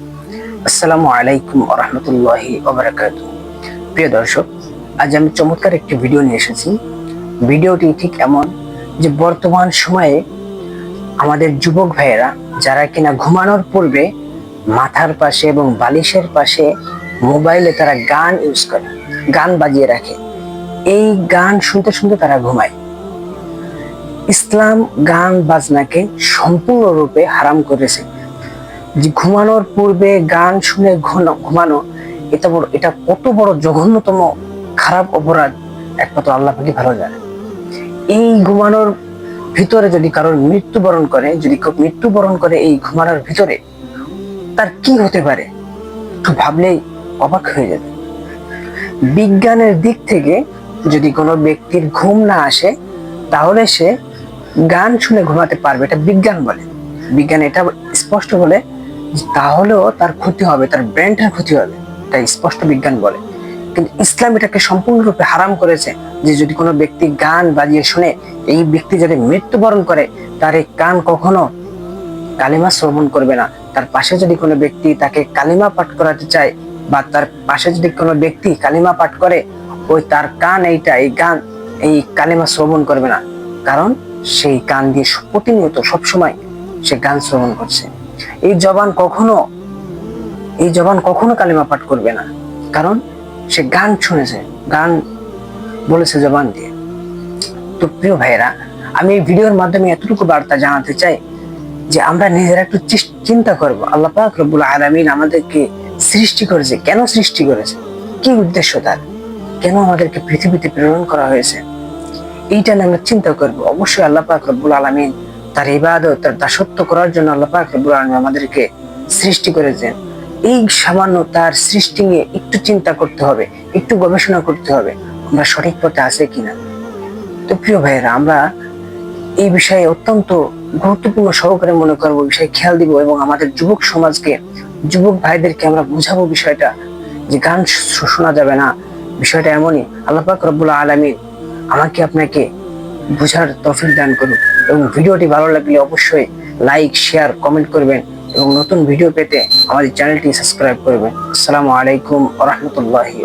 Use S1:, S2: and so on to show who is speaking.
S1: আসসালামু আলাইকুম রহমতুল্লাহি ওবরাকাত প্রিয় দর্শক, আজ আমি চমৎকার একটি ভিডিও নিয়ে এসেছি। ভিডিওটি ঠিক এমন যে বর্তমান সময়ে আমাদের যুবক ভাইয়েরা যারা কিনা ঘুমানোর পূর্বে মাথার পাশে এবং বালিশের পাশে মোবাইলে তারা গান ইউজ করে, গান বাজিয়ে রাখে। এই গান শুনতে শুনতে তারা ঘুমায়। ইসলাম গান বাজনাকে সম্পূর্ণরূপে হারাম করেছে। যে ঘুমানোর পূর্বে গান শুনে ঘুম- ঘুমানো, এটা বড় এটা কত বড় জঘন্যতম খারাপ অপরাধ। একমাত্র আল্লাহ পাকি ভালো জানে। এই ঘুমানোর ভিতরে যদি কারোর মৃত্যুবরণ করে, যদি মৃত্যুবরণ করে এই ঘুমানোর ভিতরে, তার কি হতে পারে? একটু ভাবলেই অবাক হয়ে যাবে। বিজ্ঞানের দিক থেকে যদি কোনো ব্যক্তির ঘুম না আসে, তাহলে সে গান শুনে ঘুমাতে পারবে, এটা বিজ্ঞান বলে। বিজ্ঞান এটা স্পষ্ট বলে তাহলেও তার ক্ষতি হবে, তার ব্রেনটার ক্ষতি হবে, তাই স্পষ্ট বিজ্ঞান বলে। কিন্তু ইসলাম এটাকে সম্পূর্ণরূপে হারাম করেছে যে যদি কোনো ব্যক্তি গান বাজিয়ে শুনে এই ব্যক্তি যদি মৃত্যুবরণ করে, তার এই কান কখনো কালিমা শ্রবণ করবে না। তার পাশে যদি কোনো ব্যক্তি তাকে কালিমা পাঠ করাতে চায় বা তার পাশে যদি কোনো ব্যক্তি কালিমা পাঠ করে, ওই তার কান এইটা, এই গান, এই কালিমা শ্রবণ করবে না। কারণ সেই কান দিয়ে প্রতিনিয়ত সবসময় সে গান শ্রবণ করছে। এই জবান কখনো, এই জবান কখনো কালিমা পাঠ করবে না। কারণ সে গান শুনেছে, গান বলেছে জবান দিয়ে। তো প্রিয় ভাইয়েরা, আমি এই ভিডিওর মাধ্যমে এতটুকু বার্তা জানাতে চাই যে আমরা নিজেরা একটু চিন্তা করব। আল্লাহ পাক রব্বুল আলামিন আমাদেরকে সৃষ্টি করেছে। কেন সৃষ্টি করেছে? কি উদ্দেশ্য তার? কেন আমাদেরকে পৃথিবীতে প্রেরণ করা হয়েছে? এইটা নিয়ে আমরা চিন্তা করব। অবশ্যই আল্লাহ পাক রব্বুল আলামিন তার ইবাদত, তার দাসত্ব করার জন্য আল্লাহ পাক আমাদেরকে সৃষ্টি করেছেন। এই সামান্য তার সৃষ্টি নিয়ে একটু চিন্তা করতে হবে, একটু গবেষণা করতে হবে, আমরা সঠিক পথে আছে কিনা। তো প্রিয় ভাইয়েরা, আমরা এই বিষয়ে অত্যন্ত গুরুত্বপূর্ণ সহকারে মনে করব বিষয়ে খেয়াল দিব এবং আমাদের যুবক সমাজকে, যুবক ভাইদেরকে আমরা বুঝাবো বিষয়টা, যে গান শোনা যাবে না। বিষয়টা এমনই, আল্লাহ পাক রব্বুল আলমী আমাকে আপনাকে বুঝার তফিক দান করুন এবং ভিডিওটি ভালো লাগলে অবশ্যই লাইক, শেয়ার, কমেন্ট করবেন এবং নতুন ভিডিও পেতে আমাদের চ্যানেলটি সাবস্ক্রাইব করবেন। আসসালামু আলাইকুম রহমতুল্লাহি